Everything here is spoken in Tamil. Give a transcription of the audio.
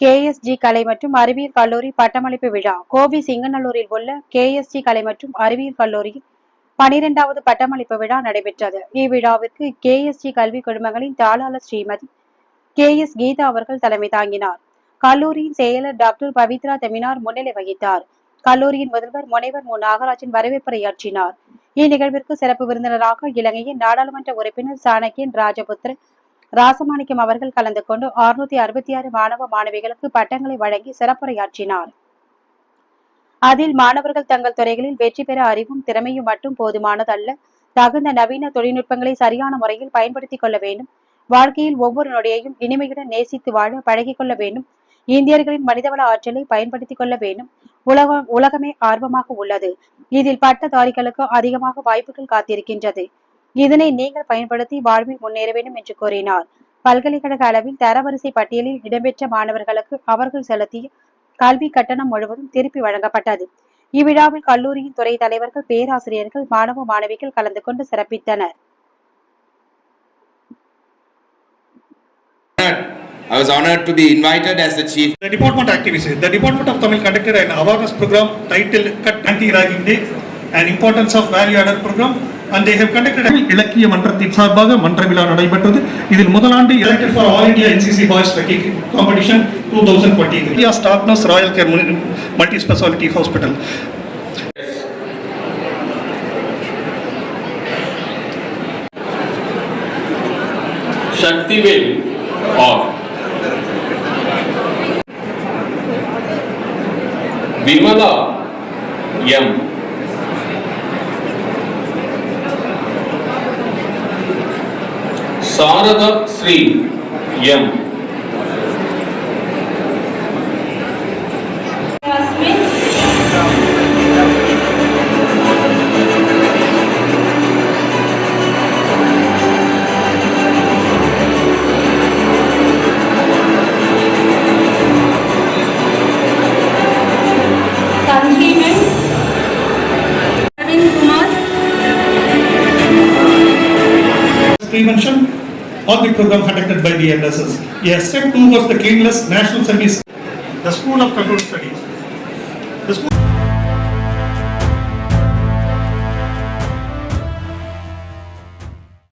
கேஎஸ்ஜி கலை மற்றும் அறிவியல் கல்லூரி பட்டமளிப்பு விழா. கோபி சிங்கநல்லூரில் உள்ள கேஎஸ்ஜி கலை மற்றும் அறிவியல் கல்லூரியில் பனிரெண்டாவது பட்டமளிப்பு விழா நடைபெற்றது. இவ்விழாவிற்கு கேஎஸ்ஜி கல்வி குழுமங்களின் தாளாளர் ஸ்ரீமதி கே எஸ் கீதா அவர்கள் தலைமை தாங்கினார். கல்லூரியின் செயலர் டாக்டர் பவித்ரா தெமினார் முன்னிலை வகித்தார். கல்லூரியின் முதல்வர் முனைவர் மு. நாகராஜன் வரவேற்புரையாற்றினார் இந்நிகழ்விற்கு சிறப்பு விருந்தினராக இலங்கையின் நாடாளுமன்ற உறுப்பினர் சாணக்கியன் ராஜபுத்திரன் ராசமாணிக்கம் அவர்கள் கலந்து கொண்டு அறுநூத்தி அறுபத்தி ஆறு மாணவ மாணவிகளுக்கு பட்டங்களை வழங்கி சிறப்புரையாற்றினார். அதில் மாணவர்கள் தங்கள் துறைகளில் வெற்றி பெற அறிவும் திறமையும் மட்டும் போதுமானதல்ல. தகுந்த நவீன தொழில்நுட்பங்களை சரியான முறையில் பயன்படுத்திக் கொள்ள வேண்டும். வாழ்க்கையில் ஒவ்வொரு நொடியையும் இனிமையுடன் நேசித்து வாழ பழகிக் கொள்ள வேண்டும். இந்தியர்களின் மனிதவள ஆற்றலை பயன்படுத்திக் கொள்ள வேண்டும். உலகம் உலகமே ஆர்வமாக உள்ளது. இதில் பட்டதாரிகளுக்கு அதிகமாக வாய்ப்புகள் காத்திருக்கின்றது. இதனை நீங்கள் பயன்படுத்தி வாழ்வில் முன்னேற வேண்டும் என்று கூறினார். பல்கலைக்கழக அளவில் தரவரிசை பட்டியலில் இடம்பெற்ற மாணவர்களுக்கு அவர்கள் செலுத்திய கல்வி கட்டணம் முழுவதும் திருப்பி வழங்கப்பட்டது. இவ்விழாவில் கல்லூரியின் துறை தலைவர்கள் பேராசிரியர்கள் மாணவ மாணவிகள் கலந்து கொண்டு சிறப்பித்தனர். I was honored to be invited as the chief. The department activities. The Department of Tamil conducted an awareness program titled Cut Anti-Ragging Day and importance of value-added program. And they have conducted a இலக்கிய மன்றத்தின் சார்பாக மன்ற விழா நடைபெற்றது இதில் முதலாண்டு elected for All India NCC Boys Trekking Competition 2020. India Staff Nurse Royal Care Multi Speciality Hospital. Sakthivel R Vimala M Sharada Shri M Sanjeevan, Arvind Kumar, Prevention all the program conducted by the NSS. A step two was the cleanless national service. The School of Computer Studies. The school